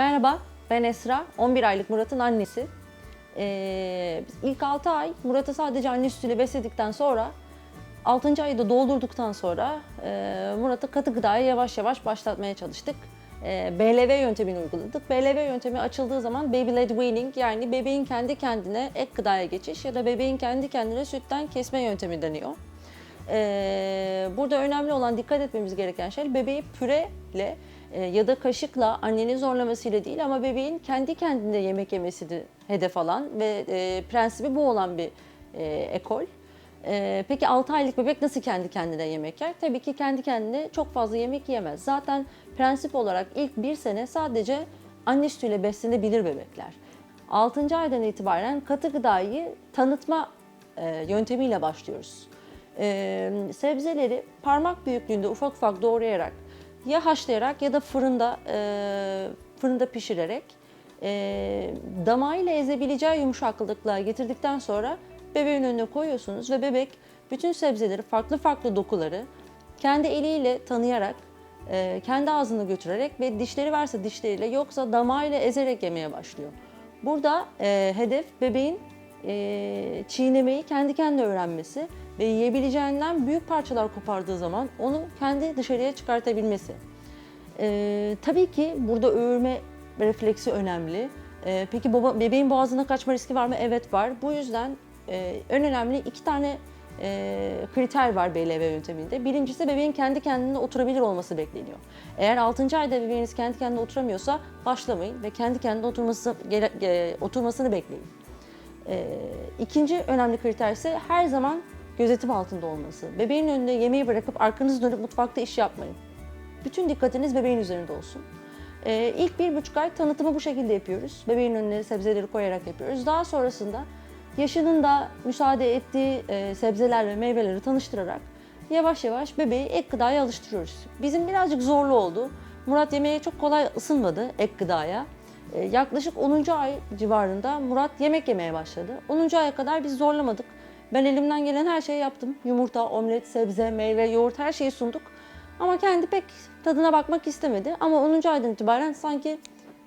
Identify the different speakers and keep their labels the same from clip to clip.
Speaker 1: Merhaba, ben Esra. 11 aylık Murat'ın annesi. Ee, biz ilk 6 ay Murat'ı sadece anne sütüyle besledikten sonra 6. ayı da doldurduktan sonra e, Murat'ı katı gıdaya yavaş yavaş başlatmaya çalıştık. E, BLV yöntemini uyguladık. BLV yöntemi açıldığı zaman baby led weaning yani bebeğin kendi kendine ek gıdaya geçiş ya da bebeğin kendi kendine sütten kesme yöntemi deniyor. Ee, burada önemli olan dikkat etmemiz gereken şey bebeği püreyle e, ya da kaşıkla annenin zorlamasıyla değil ama bebeğin kendi kendine yemek yemesini hedef alan ve e, prensibi bu olan bir e, ekol. Peki 6 aylık bebek nasıl kendi kendine yemek yer? Tabii ki kendi kendine çok fazla yemek yiyemez. Zaten prensip olarak ilk bir sene sadece anne sütüyle beslenebilir bebekler. 6. aydan itibaren katı gıdayı tanıtma yöntemiyle başlıyoruz. Sebzeleri parmak büyüklüğünde ufak ufak doğrayarak ya haşlayarak ya da fırında e, fırında pişirerek e, damağıyla ezebileceği yumuşaklıkla getirdikten sonra bebeğin önüne koyuyorsunuz ve bebek bütün sebzeleri farklı farklı dokuları kendi eliyle tanıyarak e, kendi ağzına götürerek ve dişleri varsa dişleriyle yoksa damağıyla ezerek yemeye başlıyor. Burada e, hedef bebeğin e, çiğnemeyi kendi kendine öğrenmesi ve yiyebileceğinden büyük parçalar kopardığı zaman onu kendi dışarıya çıkartabilmesi. E, tabii ki burada öğürme refleksi önemli. E, peki baba, bebeğin boğazına kaçma riski var mı? Evet var. Bu yüzden e, en önemli iki tane e, kriter var BLV yönteminde. Birincisi bebeğin kendi kendine oturabilir olması bekleniyor. Eğer 6. ayda bebeğiniz kendi kendine oturamıyorsa başlamayın ve kendi kendine oturması, gere- e, oturmasını bekleyin. Ee, ikinci önemli kriter ise her zaman gözetim altında olması. Bebeğin önünde yemeği bırakıp arkanızı dönüp mutfakta iş yapmayın. Bütün dikkatiniz bebeğin üzerinde olsun. Ee, ilk bir buçuk ay tanıtımı bu şekilde yapıyoruz. Bebeğin önüne sebzeleri koyarak yapıyoruz. Daha sonrasında yaşının da müsaade ettiği e, sebzeler ve meyveleri tanıştırarak yavaş yavaş bebeği ek gıdaya alıştırıyoruz. Bizim birazcık zorlu oldu. Murat yemeğe çok kolay ısınmadı ek gıdaya. Ee, Yaklaşık 10. ay civarında Murat yemek yemeye başladı. 10. aya kadar biz zorlamadık. Ben elimden gelen her şeyi yaptım. Yumurta, omlet, sebze, meyve, yoğurt her şeyi sunduk. Ama kendi pek tadına bakmak istemedi. Ama 10. aydan itibaren sanki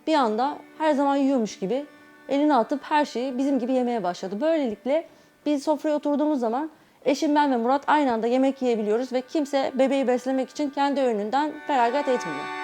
Speaker 1: bir anda her zaman yiyormuş gibi elini atıp her şeyi bizim gibi yemeye başladı. Böylelikle biz sofraya oturduğumuz zaman eşim ben ve Murat aynı anda yemek yiyebiliyoruz ve kimse bebeği beslemek için kendi önünden feragat etmiyor.